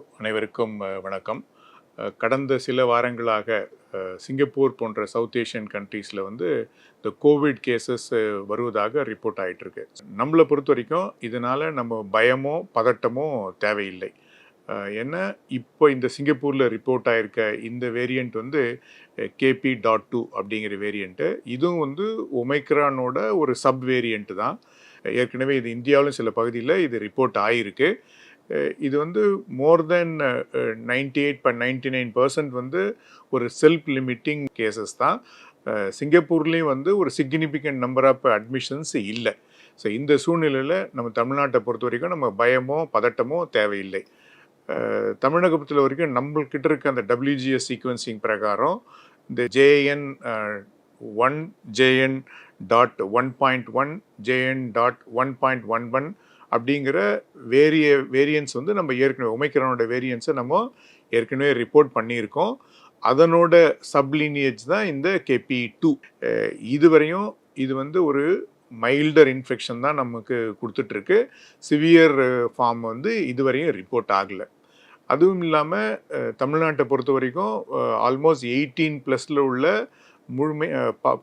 அனைவருக்கும் வணக்கம். கடந்த சில வாரங்களாக சிங்கப்பூர் போன்ற சவுத் ஏஷியன் கண்ட்ரீஸில் வந்து இந்த கோவிட் கேசஸ் வருவதாக ரிப்போர்ட் ஆகிட்டுருக்கு நம்மளை பொறுத்த வரைக்கும் இதனால் நம்ம பயமோ பதட்டமோ தேவையில்லை. ஏன்னா இப்போ இந்த சிங்கப்பூரில் ரிப்போர்ட் ஆகிருக்க இந்த வேரியண்ட் வந்து கேபி டாட் டூ அப்படிங்கிற வேரியண்ட்டு இதுவும் வந்து ஒமைக்ரானோட ஒரு சப் வேரியண்ட்டு தான். ஏற்கனவே இது இந்தியாவிலும் சில பகுதியில் இது ரிப்போர்ட் ஆகிருக்கு இது வந்து more than ninety eight point ninety nine percent வந்து ஒரு செல்ஃப் லிமிட்டிங் கேசஸ் தான் சிங்கப்பூர்லேயும் வந்து ஒரு சிக்னிஃபிகண்ட் நம்பர் ஆஃப் அட்மிஷன்ஸ் இல்லை. ஸோ இந்த சூழ்நிலையில் நம்ம தமிழ்நாட்டை பொறுத்த வரைக்கும் நம்ம பயமோ பதட்டமோ தேவையில்லை. தமிழகத்தில் வரைக்கும் நம்மள்கிட்ட இருக்க அந்த டபிள்யூஜிஎஸ் சீக்வன்சிங் பிரகாரம் இந்த JN one JN dot one point one JN dot one point one one அப்படிங்கிற வேரிய வேரியன்ஸ் வந்து நம்ம ஏற்கனவே ஒமைக்ரானோட வேரியன்ஸை நம்ம ஏற்கனவே ரிப்போர்ட் பண்ணியிருக்கோம். அதனோட சப்லீனியேஜ் தான் இந்த கேபி டூ இதுவரையும் இது வந்து ஒரு மைல்டர் இன்ஃபெக்ஷன் தான் நமக்கு கொடுத்துட்ருக்கு. சிவியர் ஃபார்ம் வந்து இதுவரையும் ரிப்போர்ட் ஆகலை. அதுவும் இல்லாமல் தமிழ்நாட்டை பொறுத்த வரைக்கும் ஆல்மோஸ்ட் எயிட்டீன் ப்ளஸில் உள்ள முழுமை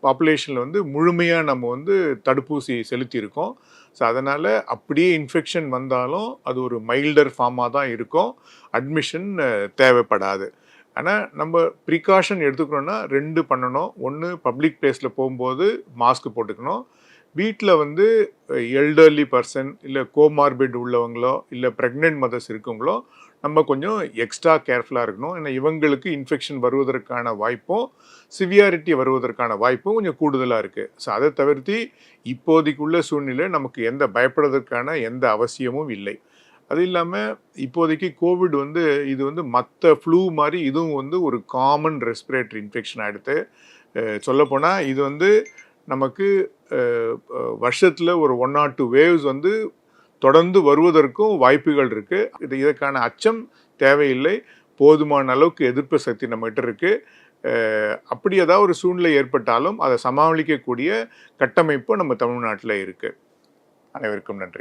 பாப்புலேஷனில் வந்து முழுமையாக நம்ம வந்து தடுப்பூசி செலுத்தியிருக்கோம். ஸோ அதனால் அப்படியே இன்ஃபெக்ஷன் வந்தாலும் அது ஒரு மைல்டர் ஃபார்மாக தான் இருக்கும். அட்மிஷன் தேவைப்படாது. ஆனால் நம்ம ப்ரிகாஷன் எடுத்துக்கணுன்னா ரெண்டு பண்ணணும். ஒன்று பப்ளிக் பிளேஸில் போகும்போது மாஸ்க் போட்டுக்கணும். வீட்டில் வந்து எல்டர்லி பர்சன் இல்லை கோமார்பிட் உள்ளவங்களோ இல்லை ப்ரெக்னென்ட் மதர்ஸ் இருக்கவங்களோ நம்ம கொஞ்சம் எக்ஸ்ட்ரா கேர்ஃபுல்லாக இருக்கணும். ஏன்னா இவங்களுக்கு இன்ஃபெக்ஷன் வருவதற்கான வாய்ப்பும் சிவியாரிட்டி வருவதற்கான வாய்ப்பும் கொஞ்சம் கூடுதலாக இருக்குது ஸோ அதை தவிர்த்து இப்போதைக்குள்ள சூழ்நிலை நமக்கு எந்த பயப்படுறதுக்கான எந்த அவசியமும் இல்லை. அது இல்லாமல் இப்போதைக்கு கோவிட் வந்து இது வந்து மற்ற ஃப்ளூ மாதிரி இதுவும் வந்து ஒரு காமன் ரெஸ்பிரேட்டரி இன்ஃபெக்ஷன் ஆகிடுது சொல்லப்போனால் இது வந்து நமக்கு வருஷத்தில் ஒரு ஒன் ஆர் டூ வேவ்ஸ் வந்து தொடர்ந்து வருவதற்கும் வாய்ப்புகள் இருக்குது இது இதற்கான அச்சம் தேவையில்லை. போதுமான அளவுக்கு எதிர்ப்பு சக்தி நம்மகிட்ட இருக்குது அப்படி ஏதாவது ஒரு சூழ்நிலை ஏற்பட்டாலும் அதை சமாளிக்கக்கூடிய கட்டமைப்பு நம்ம தமிழ்நாட்டில் இருக்குது அனைவருக்கும் நன்றி.